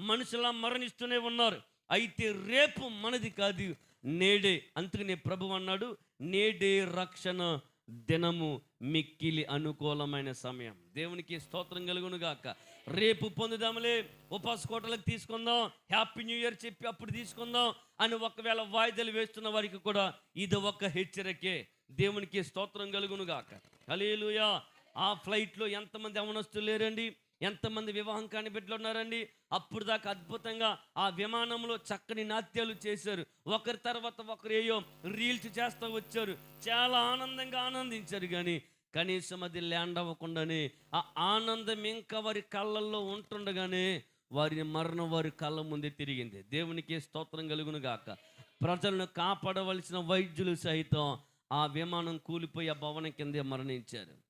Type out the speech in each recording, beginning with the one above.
మనుషులా మరణిస్తూనే ఉన్నారు. అయితే రేపు మనది కాదు నేడే. అందుకనే ప్రభు అన్నాడు నేడే రక్షణ దినము మిక్కిలి అనుకూలమైన సమయం. దేవునికి స్తోత్రం కలుగును గాక. రేపు పొందుదాములే ఉపాస కోటలకు తీసుకుందాం హ్యాపీ న్యూ ఇయర్ చెప్పి అప్పుడు తీసుకుందాం అని ఒకవేళ వాయిదాలు వేస్తున్న వారికి కూడా ఇది ఒక హెచ్చరికే. దేవునికి స్తోత్రం కలుగును గాక. హలేలుయా ఆ ఫ్లైట్లో ఎంతమంది అవనస్తులు లేరండి? ఎంతమంది వివాహం కాని బిడ్డలు ఉన్నారండి? అప్పుడు దాకా అద్భుతంగా ఆ విమానంలో చక్కని నాట్యాలు చేశారు. ఒకరి తర్వాత ఒకరు ఏయో రీల్స్ చేస్తూ వచ్చారు. చాలా ఆనందంగా ఆనందించారు కానీ కనీసం అది ల్యాండ్ అవ్వకుండానే ఆ ఆనందం ఇంకా వారి కళ్ళల్లో ఉంటుండగానే వారి మరణం వారి కళ్ళ ముందే తిరిగింది. దేవునికి స్తోత్రం కలుగును గాక ప్రజలను కాపాడవలసిన వైద్యులు సైతం ఆ విమానం కూలిపోయి ఆ భవనం కిందే మరణించారు.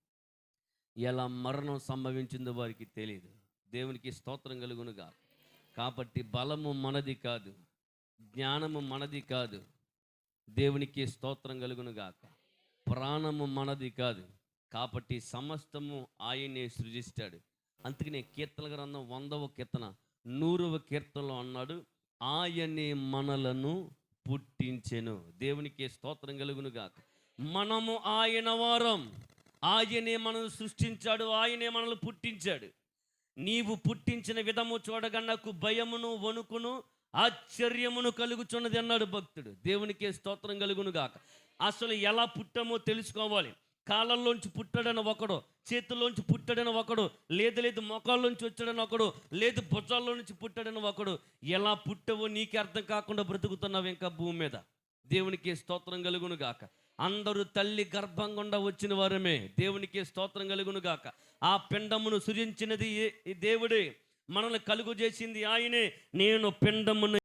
ఎలా మరణం సంభవించిందో వారికి తెలియదు దేవునికి స్తోత్రం కలుగునుగా కాబట్టి బలము మనది కాదు జ్ఞానము మనది కాదు దేవునికి స్తోత్రం కలుగునుగాక ప్రాణము మనది కాదు కాబట్టి సమస్తము ఆయనే సృజిస్తాడు. అందుకనే కీర్తన గ్రంథం వందవ కీర్తన నూరవ కీర్తనలో అన్నాడు ఆయనే మనలను పుట్టించెను. దేవునికి స్తోత్రం కలుగునుగాక మనము ఆయన వారం. ఆయనే మనల్ని సృష్టించాడు ఆయనే మనల్ని పుట్టించాడు. నీవు పుట్టించిన విధము చూడగా నాకు భయమును వణుకును ఆశ్చర్యమును కలుగుచున్నది అన్నాడు భక్తుడు. దేవునికి స్తోత్రం కలుగును గాక. అసలు ఎలా పుట్టామో తెలుసుకోవాలి. కాళ్ళల్లోంచి పుట్టాడని ఒకడు చేతుల్లోంచి పుట్టాడని ఒకడు లేదు లేదు మొఖాల్లోంచి వచ్చాడని ఒకడు లేదు భుజాల్లో నుంచి పుట్టాడని ఒకడు ఎలా పుట్టావో నీకే అర్థం కాకుండా బ్రతుకుతున్నావు ఇంకా భూమి మీద. దేవునికి స్తోత్రం కలుగును గాక. అందరూ తల్లి గర్భం గుండా వచ్చిన వారమే. దేవునికి స్తోత్రం కలుగును గాక. ఆ పిండమును సృజించినది ఈ దేవుడే. మనల్ని కలుగు చేసింది ఆయనే. నేను పిండమును